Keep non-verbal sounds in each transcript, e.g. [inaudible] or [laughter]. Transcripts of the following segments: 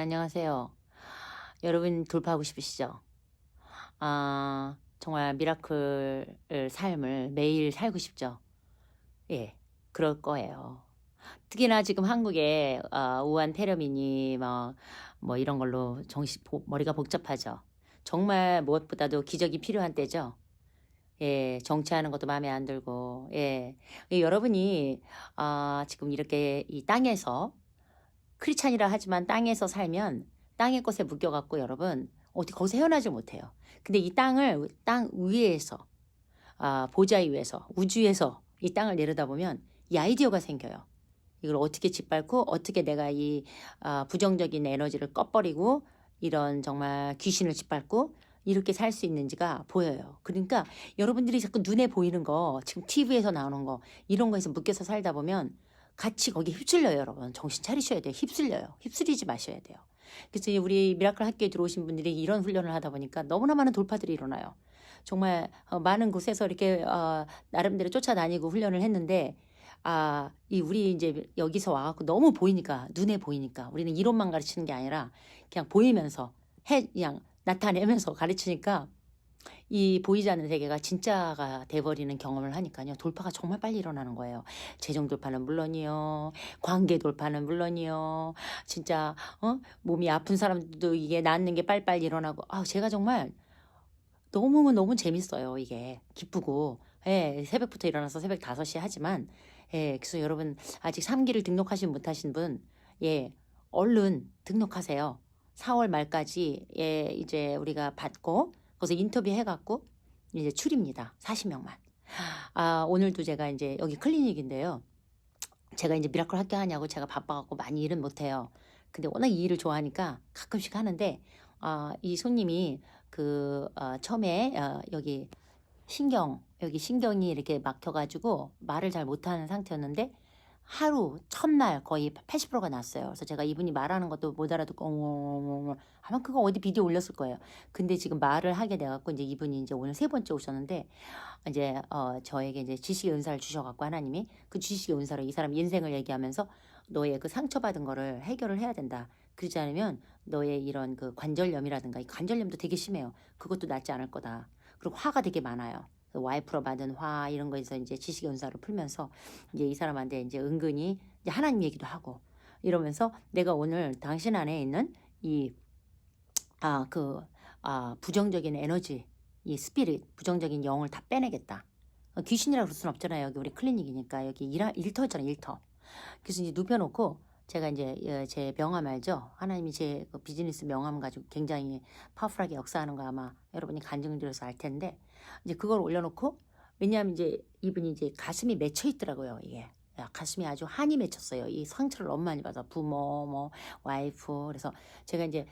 안녕하세요. 여러분 돌파하고 싶으시죠? 아, 정말 미라클 삶을 매일 살고 싶죠? 예, 그럴 거예요. 특히나 지금 한국에 아, 우한 폐렴이니 뭐, 뭐 이런 걸로 정신, 보- 머리가 복잡하죠. 정말 무엇보다도 기적이 필요한 때죠. 예, 정치하는 것도 마음에 안 들고, 예. 예, 여러분이, 아, 지금 이렇게 이 땅에서 크리스찬이라 하지만 땅에서 살면 땅의 것에 묶여갖고 여러분 어디 거기서 헤어나질 못해요. 근데 이 땅을 땅 위에서 아, 보좌 위에서 우주에서 이 땅을 내려다보면 이 아이디어가 생겨요. 이걸 어떻게 짓밟고 어떻게 내가 이 아, 부정적인 에너지를 꺼버리고 이런 정말 귀신을 짓밟고 이렇게 살 수 있는지가 보여요. 그러니까 여러분들이 자꾸 눈에 보이는 거 지금 TV에서 나오는 거 이런 거에서 묶여서 살다 보면 같이 거기 휩쓸려요, 여러분. 정신 차리셔야 돼요. 휩쓸려요. 휩쓸리지 마셔야 돼요. 그래서 우리 미라클 학교에 들어오신 분들이 이런 훈련을 하다 보니까 너무나 많은 돌파들이 일어나요. 정말 어, 많은 곳에서 이렇게 어, 나름대로 쫓아다니고 훈련을 했는데 아, 이 우리 이제 여기서 와갖고 너무 보이니까 눈에 보이니까 우리는 이론만 가르치는 게 아니라 그냥 보이면서 해 그냥 나타내면서 가르치니까 이 보이지 않는 세계가 진짜가 돼버리는 경험을 하니까요. 돌파가 정말 빨리 일어나는 거예요. 재정 돌파는 물론이요. 관계 돌파는 물론이요. 진짜, 어? 몸이 아픈 사람들도 이게 낫는 게 빨리빨리 일어나고. 아, 제가 정말 너무 너무 재밌어요. 이게. 기쁘고. 예, 새벽부터 일어나서 새벽 5시에 하지만, 예, 그래서 여러분, 아직 3기를 등록하지 못하신 분, 예, 얼른 등록하세요. 4월 말까지, 예, 이제 우리가 받고, 거기서 인터뷰 해갖고, 이제 출입니다. 40명만. 아, 오늘도 제가 이제 여기 클리닉인데요. 제가 이제 미라클 학교 하냐고 제가 바빠갖고 많이 일은 못해요. 근데 워낙 이 일을 좋아하니까 가끔씩 하는데, 아, 이 손님이 그, 어, 처음에, 어, 여기 신경, 여기 신경이 이렇게 막혀가지고 말을 잘 못하는 상태였는데, 하루, 첫날 거의 80%가 났어요. 그래서 제가 이분이 말하는 것도 못 알아듣고, 엉엉엉엉. 아마 그거 어디 비디오 올렸을 거예요. 근데 지금 말을 하게 돼갖고, 이제 이분이 이제 오늘 세 번째 오셨는데, 이제, 어, 저에게 이제 지식의 은사를 주셔갖고 하나님이 그 지식의 은사로 이 사람 인생을 얘기하면서 너의 그 상처받은 거를 해결을 해야 된다. 그러지 않으면 너의 이런 그 관절염이라든가 이 관절염도 되게 심해요. 그것도 낫지 않을 거다. 그리고 화가 되게 많아요. 그 와이프로 받은 화 이런 거에서 이제 지식의 은사를 풀면서 이제 이 사람한테 이제 은근히 이제 하나님 얘기도 하고 이러면서 내가 오늘 당신 안에 있는 이 아 그 아 부정적인 에너지 이 스피릿 부정적인 영을 다 빼내겠다. 어, 귀신이라 그럴 순 없잖아요. 여기 우리 클리닉이니까 여기 일하, 일터잖아요. 일터. 그래서 이제 눕혀놓고 제가 이제 예, 제 명함 알죠? 하나님이 제그 비즈니스 명함 가지고 굉장히 파워풀하게 역사하는 거 아마 여러분이 간증들어서 알 텐데 이제 그걸 올려놓고 왜냐하면 이제 이분이 이제 가슴이 맺혀 있더라고요. 이게 야, 가슴이 아주 한이 맺혔어요. 이 상처를 너무 많이 받아 부모 뭐 와이프 그래서 제가 이제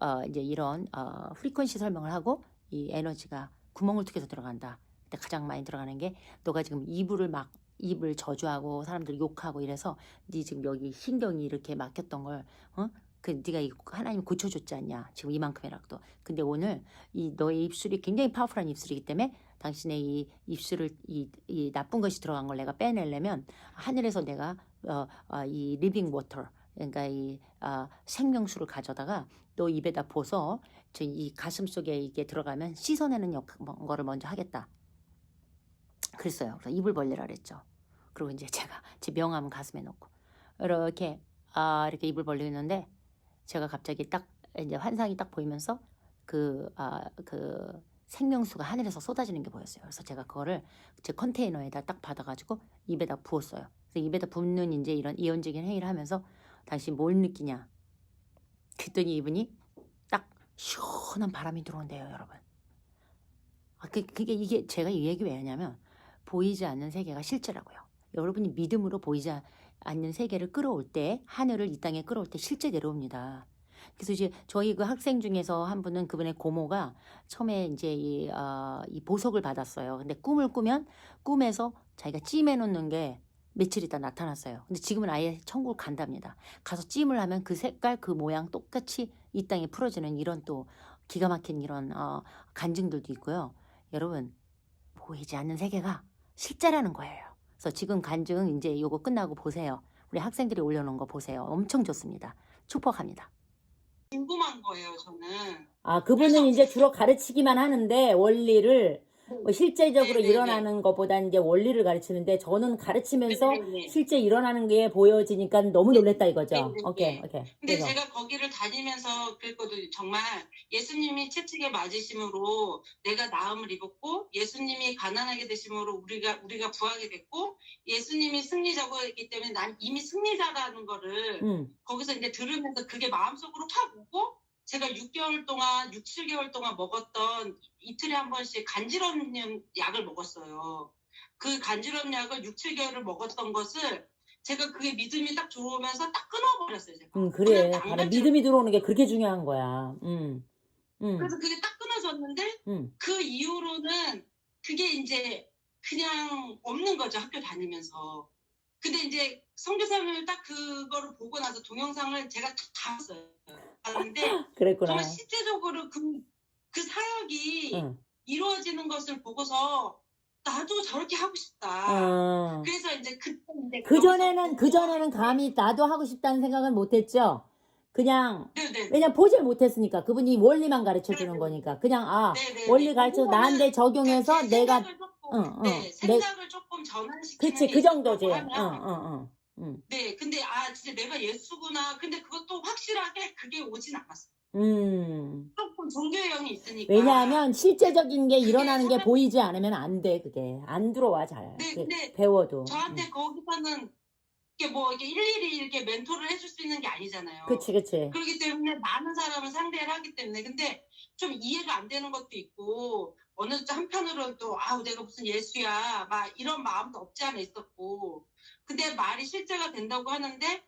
어 이제 이런 어 프리퀀시 설명을 하고 이 에너지가 구멍을 뚫겨서 들어간다. 근데 가장 많이 들어가는 게 너가 지금 이불을 막 입을 저주하고 사람들 욕하고 이래서 네 지금 여기 신경이 이렇게 막혔던 걸 어? 그 네가 이 하나님 고쳐줬지 않냐 지금 이만큼이라도 근데 오늘 이 너의 입술이 굉장히 파워풀한 입술이기 때문에 당신의 이 입술을 이, 이 나쁜 것이 들어간 걸 내가 빼내려면 하늘에서 내가 어, 어, 이 리빙 워터 그러니까 이 아, 생명수를 가져다가 너 입에다 부어서 저이 가슴 속에 이게 들어가면 씻어내는 역 거를 먼저 하겠다. 그랬어요. 그래서 입을 벌리라 그랬죠. 그리고 이제 제가 제 명함 가슴에 넣고 이렇게 아 이렇게 입을 벌리고 있는데 제가 갑자기 딱 이제 환상이 딱 보이면서 그아 그 생명수가 하늘에서 쏟아지는 게 보였어요. 그래서 제가 그거를 제 컨테이너에다 딱 받아가지고 입에다 부었어요. 그래서 입에다 붓는 이제 이런 이온적인 행위를 하면서 당신 뭘 느끼냐? 그랬더니 이분이 딱 시원한 바람이 들어온대요, 여러분. 아, 그, 그게 이게 제가 이 얘기 왜 하냐면 보이지 않는 세계가 실제라고요. 여러분이 믿음으로 보이지 않는 세계를 끌어올 때 하늘을 이 땅에 끌어올 때 실제 내려옵니다. 그래서 이제 저희 그 학생 중에서 한 분은 그분의 고모가 처음에 이제 이, 어, 이 보석을 받았어요. 근데 꿈을 꾸면 꿈에서 자기가 찜해 놓는 게 며칠 있다 나타났어요. 근데 지금은 아예 천국을 간답니다. 가서 찜을 하면 그 색깔 그 모양 똑같이 이 땅에 풀어지는 이런 또 기가 막힌 이런 어, 간증들도 있고요. 여러분 보이지 않는 세계가 실제라는 거예요. 그래서 지금 간증 이제 요거 끝나고 보세요. 우리 학생들이 올려놓은 거 보세요. 엄청 좋습니다. 축복합니다. 궁금한 거예요, 저는. 아, 그분은 그래서- 이제 주로 가르치기만 하는데 원리를 뭐 실제적으로 네네네. 일어나는 것보다 이제 원리를 가르치는데 저는 가르치면서 네네네. 실제 일어나는 게 보여지니까 너무 놀랬다 이거죠. 네네네. 오케이, 오케이. 근데 그래서 제가 거기를 다니면서 그랬거든요. 정말 예수님이 채찍에 맞으심으로 내가 나음을 입었고 예수님이 가난하게 되심으로 우리가 우리가 부하게 됐고 예수님이 승리자고했기 때문에 난 이미 승리자라는 거를 음, 거기서 이제 들으면서 그게 마음속으로 확 오고 제가 6개월 동안 6, 7개월 동안 먹었던 이틀에 한 번씩 간지럼 약을 먹었어요. 그 간지럼 약을 6, 7개월을 먹었던 것을 제가 그게 믿음이 딱 들어오면서 딱 끊어버렸어요. 제가. 음, 그래. 바로. 믿음이 들어오는 게 그렇게 중요한 거야. 음, 음, 그래서 그게 딱 끊어졌는데 음. 그 이후로는 그게 이제 그냥 없는 거죠. 학교 다니면서. 근데 이제 성교사님을 딱 그거를 보고 나서 동영상을 제가 다 봤어요. 봤는데 그랬구나. 정말 실제적으로 그, 그 사역이 응. 이루어지는 것을 보고서 나도 저렇게 하고 싶다. 어. 그래서 이제 그때 이제 그 전에는 그 전에는 감히 나도 하고 싶다는 생각은 못했죠. 그냥 네네. 왜냐 보질 못했으니까 그분이 원리만 가르쳐 주는 거니까 그냥 아 네네. 원리 가르쳐 나한테 적용해서 제 내가 생각을 조금, 응, 응. 네, 내- 생각을 조금 전환시키는 그치 게그 정도지. 어, 있었다고 하면 응응응. 응. 네, 근데 아 진짜 내가 예수구나. 근데 그것도 확실하게 그게 오진 않았어. 음. 조금 종교형이 있으니까. 왜냐하면 실제적인 게 일어나는 게 보이지 않으면 안 돼 그게 안 들어와 잘. 네, 그 근데 배워도. 저한테 응. 거기서는 이게 뭐 이게 일일이 이렇게 멘토를 해줄 수 있는 게 아니잖아요. 그치 그치. 그렇기 때문에 많은 사람을 상대를 하기 때문에 근데 좀 이해가 안 되는 것도 있고 어느 한편으로는 또 아우 내가 무슨 예수야 막 이런 마음도 없지 않아 있었고 근데 말이 실제가 된다고 하는데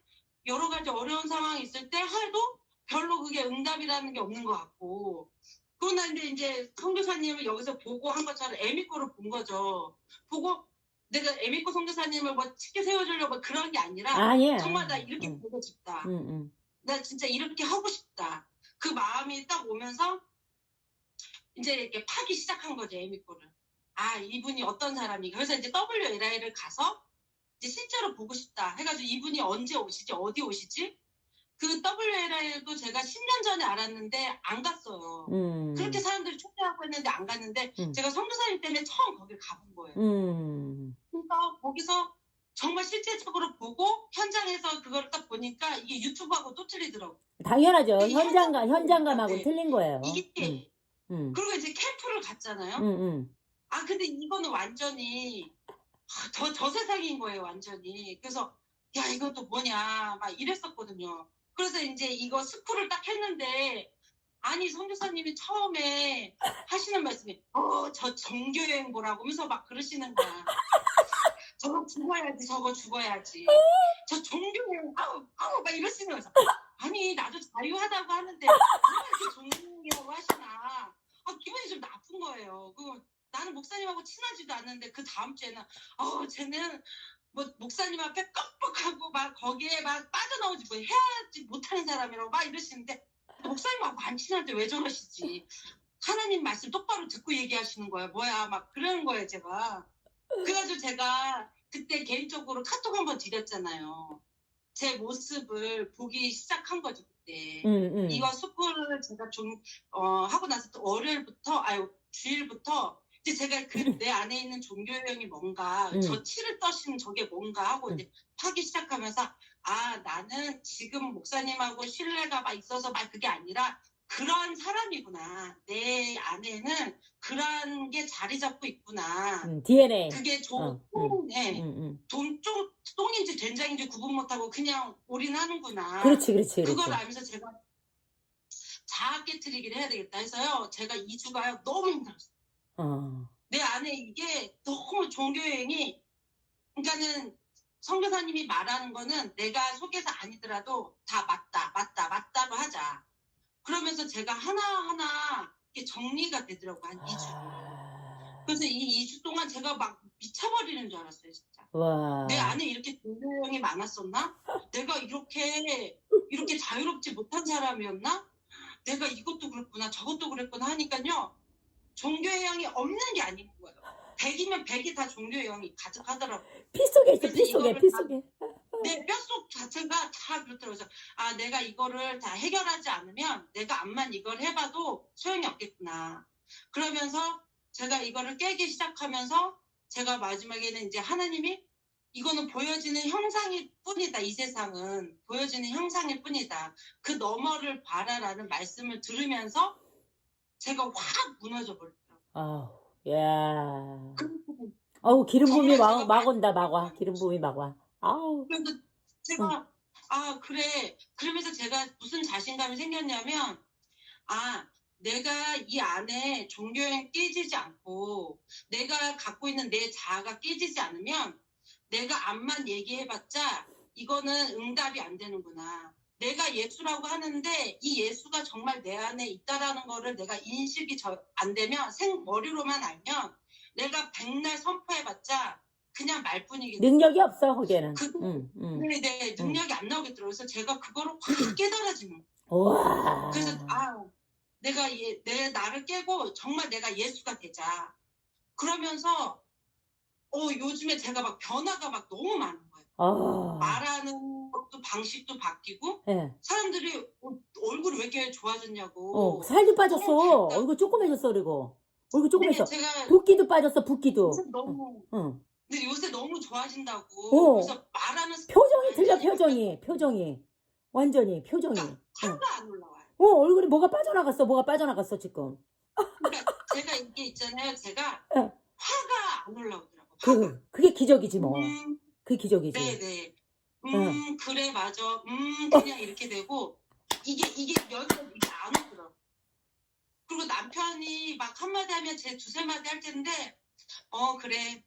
여러 가지 어려운 상황이 있을 때 해도 별로 그게 응답이라는 게 없는 것 같고 그러나 이제 선교사님을 여기서 보고 한 것처럼 에미코를 본 거죠 보고 내가 에미코 선교사님을 뭐 쉽게 세워주려고 그런 게 아니라 아니야. 정말 나 이렇게 응. 보고 싶다 응, 응. 나 진짜 이렇게 하고 싶다. 그 마음이 딱 오면서 이제 이렇게 파기 시작한 거죠, 에미코를. 아, 이분이 어떤 사람인가. 그래서 이제 WLI를 가서 이제 실제로 보고 싶다. 해가지고 이분이 언제 오시지, 어디 오시지? 그 WLI도 제가 10년 전에 알았는데 안 갔어요. 음. 그렇게 사람들이 초대하고 했는데 안 갔는데 음. 제가 선교사님 때문에 처음 거길 가본 거예요. 음. 그러니까 거기서 정말 실제적으로 보고 현장에서 그걸 딱 보니까 이게 유튜브하고 또 틀리더라고. 당연하죠. 현장감 현장 현장감하고 네. 틀린 거예요. 이게 응. 응. 그리고 이제 캠프를 갔잖아요. 응, 응. 아 근데 이거는 완전히 아, 저, 저 세상인 거예요 완전히. 그래서 야 이것도 뭐냐 막 이랬었거든요. 그래서 이제 이거 스쿨을 딱 했는데 아니 선교사님이 처음에 하시는 말씀이 어 저 정교여행 보라고 하면서 막 그러시는 거야. [laughs] 저거 죽어야지 저거 죽어야지. 저 종교여행 아우 아우 막 이러시는 거예요. 아니 나도 자유하다고 하는데 왜 이렇게 종교여행이라고 하시나. 아 기분이 좀 나쁜 거예요. 그 나는 목사님하고 친하지도 않는데 그 다음 주에는 어 쟤는 뭐 목사님 앞에 꺽뻑하고 막 거기에 막 빠져나오지 뭐 해야지 못하는 사람이라고 막 이러시는데 목사님하고 안 친한데 왜 저러시지? 하나님 말씀 똑바로 듣고 얘기하시는 거예요 뭐야? 막 그러는 거예요 제가. 그래가지고 제가 그때 개인적으로 카톡 한번 드렸잖아요. 제 모습을 보기 시작한 거죠 그때. 응, 응. 이거 스쿨을 제가 좀 어, 하고 나서 또 월요일부터 아유 주일부터 이제 제가 그 [laughs] 내 안에 있는 종교형이 뭔가 음. 저 치를 떠시는 저게 뭔가 하고 음. 이제 파기 시작하면서 아 나는 지금 목사님하고 신뢰가 막 있어서 막 그게 아니라 그런 사람이구나 내 안에는 그런 게 자리 잡고 있구나 응, DNA. 그게 어, 좀 네. 응, 응. 돈, 좀, 똥인지 된장인지 구분 못하고 그냥 올인하는구나 그렇지, 그렇지, 그렇지. 그걸 알면서 제가 자아 깨트리기를 해야 되겠다 해서요. 제가 2주가 너무 힘들었어요. 어. 내 안에 이게 너무 종교여행이 그러니까는 성교사님이 말하는 거는 내가 속에서 아니더라도 다 맞다, 맞다, 맞다로 하자. 그러면서 제가 하나하나 이게 정리가 되더라고요. 한 2주. 아. 그래서 이 2주 동안 제가 막 미쳐버리는 줄 알았어요, 진짜. 와. 내 안에 이렇게 종교형이 많았었나? 내가 이렇게 이렇게 자유롭지 못한 사람이었나? 내가 이것도 그랬구나 저것도 그랬구나 하니까요 종교형이 없는 게 아닌 거예요. 100이면 100이 다 종교형이 가득하더라고요. 피 속에 있어, 피 속에, 피 다- 속에. 내 뼛속 자체가 다 그렇더라고요. 아 내가 이거를 다 해결하지 않으면 내가 암만 이걸 해봐도 소용이 없겠구나. 그러면서 제가 이거를 깨기 시작하면서 제가 마지막에는 이제 하나님이 이거는 보여지는 형상일 뿐이다. 이 세상은 보여지는 형상일 뿐이다. 그 너머를 봐라라는 말씀을 들으면서 제가 확 무너져 버렸더라고요. 아우, 야. 그- 어우, 기름 부음이 정말 막, 막 온다, 막 와. 기름 부음이 막 와. 아우. 그래서 제가 아 그래 그러면서 제가 무슨 자신감이 생겼냐면 아 내가 이 안에 종교에 깨지지 않고 내가 갖고 있는 내 자아가 깨지지 않으면 내가 암만 얘기해봤자 이거는 응답이 안 되는구나. 내가 예수라고 하는데 이 예수가 정말 내 안에 있다라는 거를 내가 인식이 저- 안 되면 생 머리로만 알면 내가 백날 선포해봤자 그냥 말뿐이겠다. 능력이 없어, 거기에는. 그- 응, 응. 네, 네, 능력이 안 나오겠더라고요. 그래서 제가 그거를 확 깨달아지는 거예요. 우와. 그래서 아, 내가 예, 내 나를 깨고 정말 내가 예수가 되자. 그러면서 어 요즘에 제가 막 변화가 막 너무 많은 거예요. 아. 말하는 것도 방식도 바뀌고 예. 사람들이 어, 얼굴이 왜 이렇게 좋아졌냐고. 어, 살도 빠졌어. 너무 밝다. 얼굴 조그매졌어, 그리고. 얼굴 네, 조그매졌어. 제가 붓기도 빠졌어, 붓기도. 요새 너무 응. 근데 요새 너무 좋아진다고. 어. 그래서 말하는 표정이 틀려, 표정이. 표정이. 완전히, 표정이. 응. 화가 안 올라와요. 어, 얼굴이 뭐가 빠져나갔어, 뭐가 빠져나갔어, 지금. 그러니까 제가 이게 있잖아요. 제가 응. 화가 안 올라오더라고. 화가. 그, 그게 기적이지, 뭐. 음, 그게 기적이지. 네네. 음, 응. 그래, 맞아. 음, 그냥 이렇게 되고, 이게, 이게 여기서 이게 안 오더라고. 그리고 남편이 막 한마디 하면 제 두세 마디 할 텐데, 어, 그래.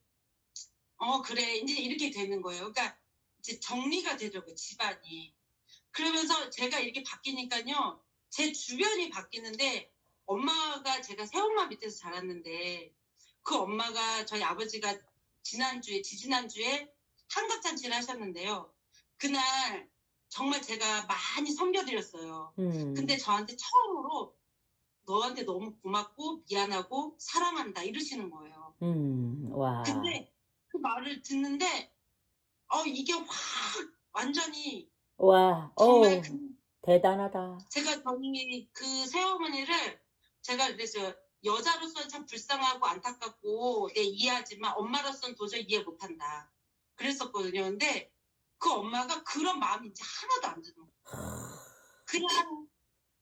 어, 그래. 이제 이렇게 되는 거예요. 그러니까 이제 정리가 되더라고요, 집안이. 그러면서 제가 이렇게 바뀌니까요, 제 주변이 바뀌는데, 엄마가 제가 새엄마 밑에서 자랐는데, 그 엄마가 저희 아버지가 지난주에, 지지난주에 한갑잔치를 하셨는데요. 그날 정말 제가 많이 섬겨드렸어요. 음. 근데 저한테 처음으로 너한테 너무 고맙고 미안하고 사랑한다 이러시는 거예요. 음, 와. 근데 그 말을 듣는데 어 이게 확 완전히 와, 어 정말 그 대단하다. 제가 저희 그 새어머니를 제가 그랬어요. 여자로서는 참 불쌍하고 안타깝고 내 이해하지만 엄마로서는 도저히 이해 못한다. 그랬었거든요. 근데 그 엄마가 그런 마음이 이제 하나도 안 드는 거예요. 그냥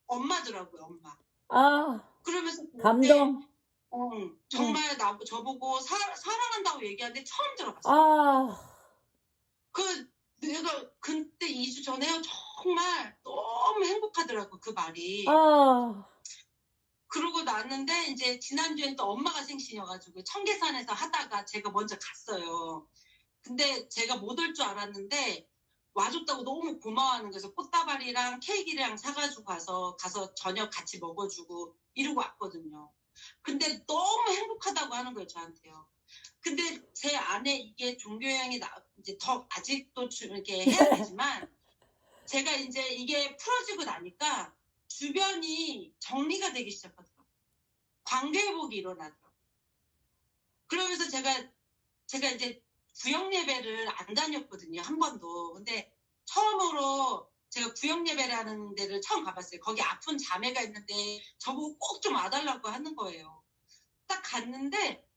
엄마더라고요, 엄마. 아, 그러면서 그때, 감동. 어, 정말 나 저보고 사, 사랑한다고 얘기하는데 처음 들어봤어요. 아, 그 내가 그때 2주 전에요. 정말 너무 행복하더라고 그 말이. 아, 그러고 났는데 이제 지난주엔 또 엄마가 생신이어가지고 청계산에서 하다가 제가 먼저 갔어요. 근데 제가 못 올 줄 알았는데 와줬다고 너무 고마워하는 거에서 꽃다발이랑 케이크랑 사가지고 가서 가서 저녁 같이 먹어주고 이러고 왔거든요. 근데 너무 행복하다고 하는 거예요 저한테요. 근데 제 안에 이게 종교형이 나 이제 더 아직도 주- 이렇게 해야 [laughs] 되지만 제가 이제 이게 풀어지고 나니까 주변이 정리가 되기 시작하더라고요. 관계회복이 일어나더라고요. 그러면서 제가, 제가 이제 구역 예배를 안 다녔거든요. 한 번도. 근데 처음으로 제가 구역 예배를 하는 데를 처음 가봤어요. 거기 아픈 자매가 있는데 저보고 꼭 좀 와달라고 하는 거예요. 딱 갔는데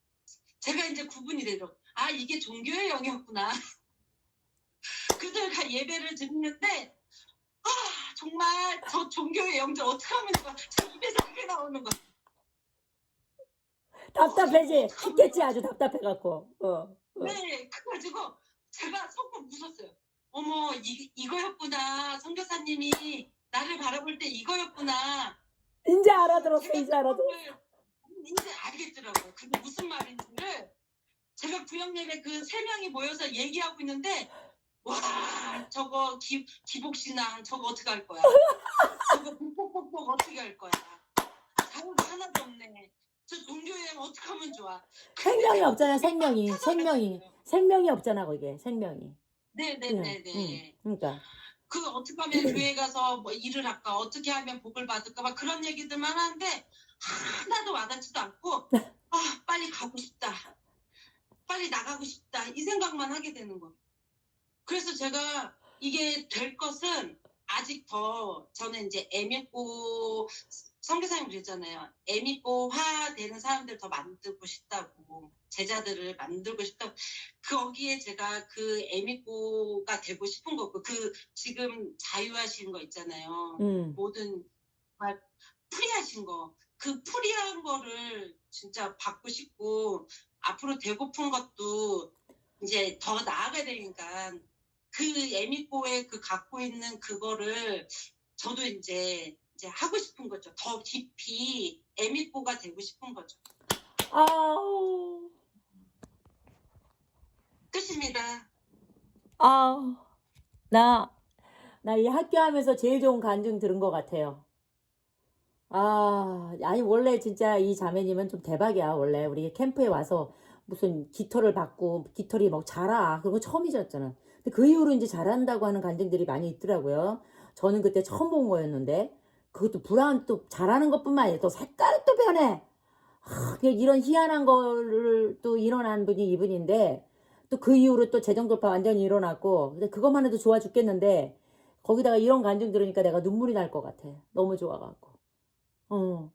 제가 이제 구분이 되더라고요. 아, 이게 종교의 영이었구나. [laughs] 그들과 예배를 드리는데 아, 정말 저 종교의 영들 어떻게 하면 좋아? 제 입에서 그게 나오는 거야. 답답해지. 죽겠지, 아주 답답해갖고. 어, 어. 네, 그래가지고 제가 속고 웃었어요. 어머, 이, 이거였구나. 선교사님이 나를 바라볼 때 이거였구나. 이제 알아들었어, 제가 이제 알아들었어. 이제 알겠더라고요. 그게 무슨 말인지를 제가 구역예배 그세 명이 모여서 얘기하고 있는데 와 저거 기, 기복신앙 저거 어떻게 할 거야? 저거 복복복복 어떻게 할 거야? 자유가 하나도 없네. 저 종교여행 어떻게 하면 좋아? 생명이 없잖아, 생명이. 생명이. 생명이 없잖아, 거기에. 생명이. 응, 네네네네. 응. 그러니까. 그 어떻게 하면 [clears throat] 교회 가서 뭐 일을 할까? 어떻게 하면 복을 받을까? 막 그런 얘기들만 하는데 하나도 와닿지도 않고 [laughs] 아 빨리 가고 싶다. 빨리 나가고 싶다. 이 생각만 하게 되는 거. 그래서 제가 이게 될 것은 아직 더 저는 이제 애밌고 성교사님 그랬잖아요. 애밌고화 되는 사람들 더 만들고 싶다고 제자들을 만들고 싶다고 거기에 제가 그 애밌고가 되고 싶은 거고 그 지금 자유하신 거 있잖아요. 음. 모든 정말 프리하신 거, 그 프리한 거를 진짜 받고 싶고 앞으로 되고픈 것도 이제 더 나아가야 되니까 그 에미꼬에 그 갖고 있는 그거를 저도 이제 이제 하고 싶은 거죠. 더 깊이 에미꼬가 되고 싶은 거죠. 아우. 끝입니다. 아우. 나, 나 이 학교 하면서 제일 좋은 간증 들은 것 같아요. 아, 아니, 원래 진짜 이 자매님은 좀 대박이야, 원래. 우리 캠프에 와서 무슨 깃털을 받고, 깃털이 막 자라. 그런 거 처음이셨잖아. 근데 그 이후로 이제 잘한다고 하는 간증들이 많이 있더라고요. 저는 그때 처음 본 거였는데, 그것도 브라운 또 잘하는 것 뿐만 아니라 또 색깔이 또 변해. 하, 이런 희한한 거를 또 일어난 분이 이분인데, 또 그 이후로 또 재정 돌파 완전히 일어났고, 근데 그것만 해도 좋아 죽겠는데, 거기다가 이런 간증 들으니까 내가 눈물이 날 것 같아. 너무 좋아갖고. 어.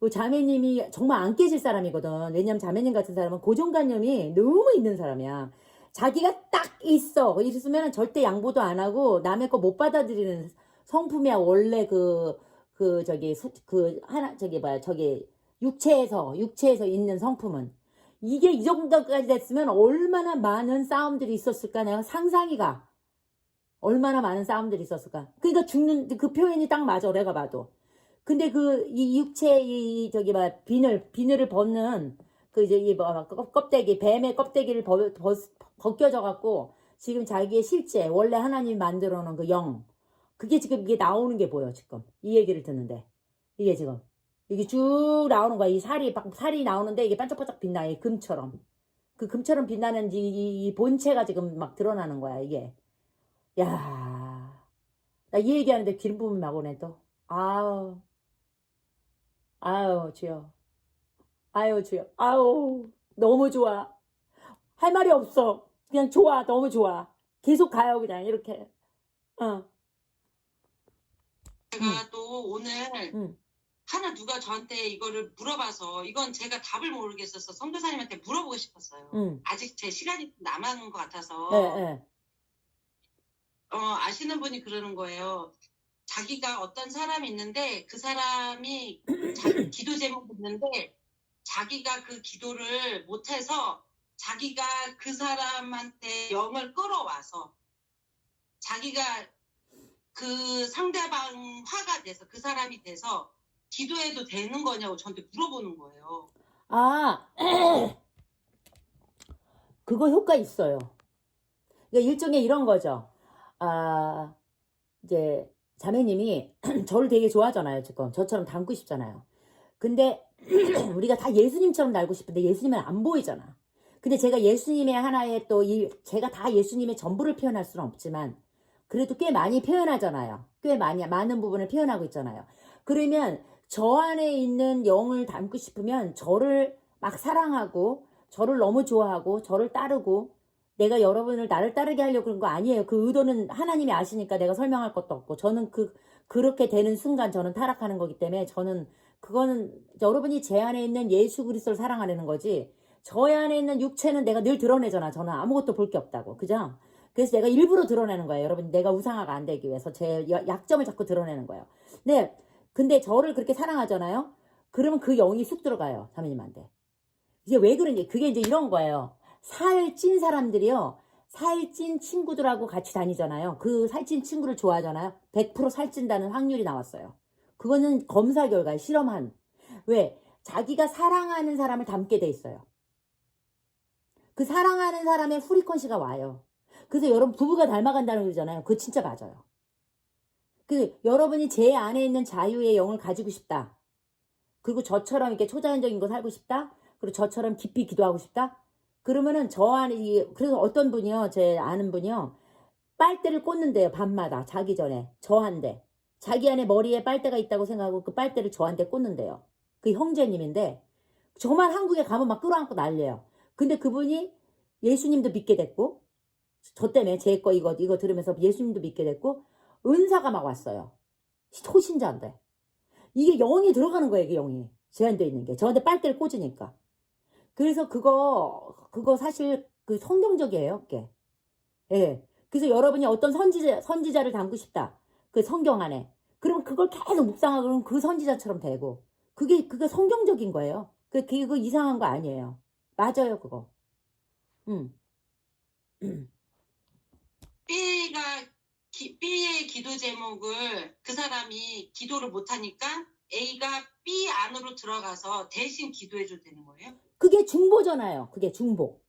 그 자매님이 정말 안 깨질 사람이거든. 왜냐면 자매님 같은 사람은 고정관념이 너무 있는 사람이야. 자기가 딱 있어. 있으면 절대 양보도 안 하고 남의 거 못 받아들이는 성품이야. 원래 그, 그, 저기, 수- 그, 하나, 저기, 뭐야, 저기, 육체에서, 육체에서 있는 성품은. 이게 이 정도까지 됐으면 얼마나 많은 싸움들이 있었을까 내가 상상이 가. 얼마나 많은 싸움들이 있었을까. 그러니까 죽는 그 표현이 딱 맞아 내가 봐도. 근데 그 이 육체 이 저기 막 비늘 비늘을 벗는 그 이제 이뭐 껍데기 뱀의 껍데기를 벗, 벗, 벗겨져 갖고 지금 자기의 실제 원래 하나님 만들어 놓은 그 영 그게 지금 이게 나오는 게 보여 지금. 이 얘기를 듣는데. 이게 지금. 이게 쭉 나오는 거야. 이 살이 막 살이 나오는데 이게 반짝반짝 빛나 이 금처럼. 그 금처럼 빛나는 이, 이- 이 본체가 지금 막 드러나는 거야 이게. 야, 나 이 얘기하는데 기름 부음이 막 오네 또. 아우, 아유 주여, 아유 주여, 아우. 너무 좋아. 할 말이 없어. 그냥 좋아, 너무 좋아. 계속 가요 그냥. 이렇게. 어, 제가 또 오늘 응. 하나 누가 저한테 이거를 물어봐서 이건 제가 답을 모르겠어서 선교사님한테 물어보고 싶었어요. 응, 아직 제 시간이 남은 것 같아서 예, 예, 어, 아시는 분이 그러는 거예요. 자기가 어떤 사람이 있는데 그 사람이 [clears throat] 자기 기도 제목이 있는데 자기가 그 기도를 못해서 자기가 그 사람한테 영을 끌어와서 자기가 그 상대방 화가 돼서 그 사람이 돼서 기도해도 되는 거냐고 저한테 물어보는 거예요. 아, [clears throat] 그거 효과 있어요. 그러니까 일종의 이런 거죠. 아, 이제 자매님이 [clears throat] 저를 되게 좋아하잖아요, 지금. 저처럼 닮고 싶잖아요. 근데 [clears throat] 우리가 다 예수님처럼 닮고 싶은데 예수님은 안 보이잖아. 근데 제가 예수님의 하나의 또 이, 제가 다 예수님의 전부를 표현할 수는 없지만, 그래도 꽤 많이 표현하잖아요. 꽤 많이, 많은 부분을 표현하고 있잖아요. 그러면 저 안에 있는 영을 닮고 싶으면 저를 막 사랑하고, 저를 너무 좋아하고, 저를 따르고, 내가 여러분을 나를 따르게 하려고 그런 거 아니에요. 그 의도는 하나님이 아시니까 내가 설명할 것도 없고, 저는 그, 그렇게 되는 순간 저는 타락하는 거기 때문에 저는 그거는 여러분이 제 안에 있는 예수 그리스도를 사랑하려는 거지. 저 안에 있는 육체는 내가 늘 드러내잖아. 저는 아무것도 볼 게 없다고. 그죠? 그래서 내가 일부러 드러내는 거예요. 여러분, 내가 우상화가 안 되기 위해서 제 여- 약점을 자꾸 드러내는 거예요. 네. 근데 저를 그렇게 사랑하잖아요? 그러면 그 영이 쑥 들어가요. 자매님한테. 이게 왜 그런지, 그게 이제 이런 거예요. 살찐 사람들이요. 살찐 친구들하고 같이 다니잖아요. 그 살찐 친구를 좋아하잖아요. 100% 살찐다는 확률이 나왔어요. 그거는 검사 결과에 실험한. 왜? 자기가 사랑하는 사람을 닮게 돼 있어요. 그 사랑하는 사람의 후리콘시가 와요. 그래서 여러분 부부가 닮아간다는 거잖아요. 그거 진짜 맞아요. 그 여러분이 제 안에 있는 자유의 영을 가지고 싶다. 그리고 저처럼 이렇게 초자연적인 거 살고 싶다. 그리고 저처럼 깊이 기도하고 싶다. 그러면은 저 안에 이- 그래서 어떤 분이요, 제 아는 분이요, 빨대를 꽂는데요 밤마다 자기 전에 저한테 자기 안에 머리에 빨대가 있다고 생각하고 그 빨대를 저한테 꽂는데요. 그 형제님인데 저만 한국에 가면 막 끌어안고 난리예요. 근데 그분이 예수님도 믿게 됐고 저 때문에 제 거 이거 이거 들으면서 예수님도 믿게 됐고 은사가 막 왔어요. 초신자인데 이게 영이 들어가는 거예요. 이게 영이 제한되어 있는 게 저한테 빨대를 꽂으니까. 그래서 그거 그거 사실 그 성경적이에요. 그게. 예. 그래서 여러분이 어떤 선지자 선지자를 닮고 싶다. 그 성경 안에. 그러면 그걸 계속 묵상하고 그러면 그 선지자처럼 되고. 그게 그게 성경적인 거예요. 그 그거 이상한 거 아니에요. 맞아요, 그거. 음. [clears throat] B의 기도 제목을 그 사람이 기도를 못하니까 A가 B 안으로 들어가서 대신 기도해줘도 되는 거예요? 그게 중보잖아요. 그게 중보.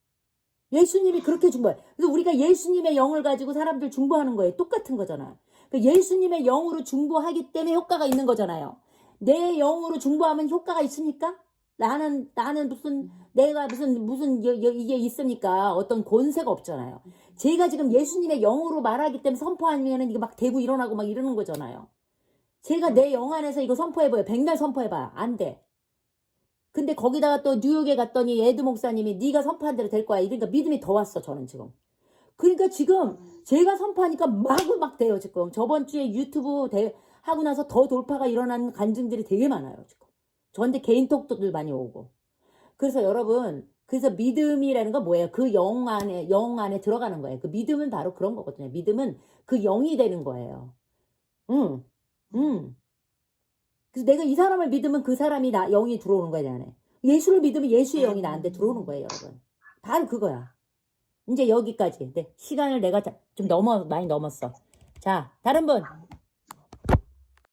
예수님이 그렇게 중보해. 그래서 우리가 예수님의 영을 가지고 사람들 중보하는 거예요. 똑같은 거잖아요. 그 예수님의 영으로 중보하기 때문에 효과가 있는 거잖아요. 내 영으로 중보하면 효과가 있습니까? 나는 나는 무슨 내가 무슨 무슨 여- 여- 이게 있습니까? 어떤 권세가 없잖아요. 제가 지금 예수님의 영으로 말하기 때문에 선포하면은 이게 막 대고 일어나고 막 이러는 거잖아요. 제가 내 영 안에서 이거 선포해봐요. 백날 선포해봐요. 안 돼. 근데 거기다가 또 뉴욕에 갔더니 에드 목사님이 네가 선포한 대로 될 거야. 이러니까 믿음이 더 왔어. 저는 지금. 그러니까 지금 음. 제가 선포하니까 마구 막 돼요. 지금 저번 주에 유튜브 대, 하고 나서 더 돌파가 일어나는 간증들이 되게 많아요. 지금. 저한테 개인톡들 많이 오고. 그래서 여러분, 그래서 믿음이라는 건 뭐예요? 그 영 안에, 영 안에 들어가는 거예요. 그 믿음은 바로 그런 거거든요. 믿음은 그 영이 되는 거예요. 응, 응. 그래서 내가 이 사람을 믿으면 그 사람이 나, 영이 들어오는 거야, 내 안에. 예수를 믿으면 예수의 영이 나한테 들어오는 거예요, 여러분. 바로 그거야. 이제 여기까지. 네, 시간을 내가 다- 좀 넘어, 많이 넘었어. 자, 다른 분.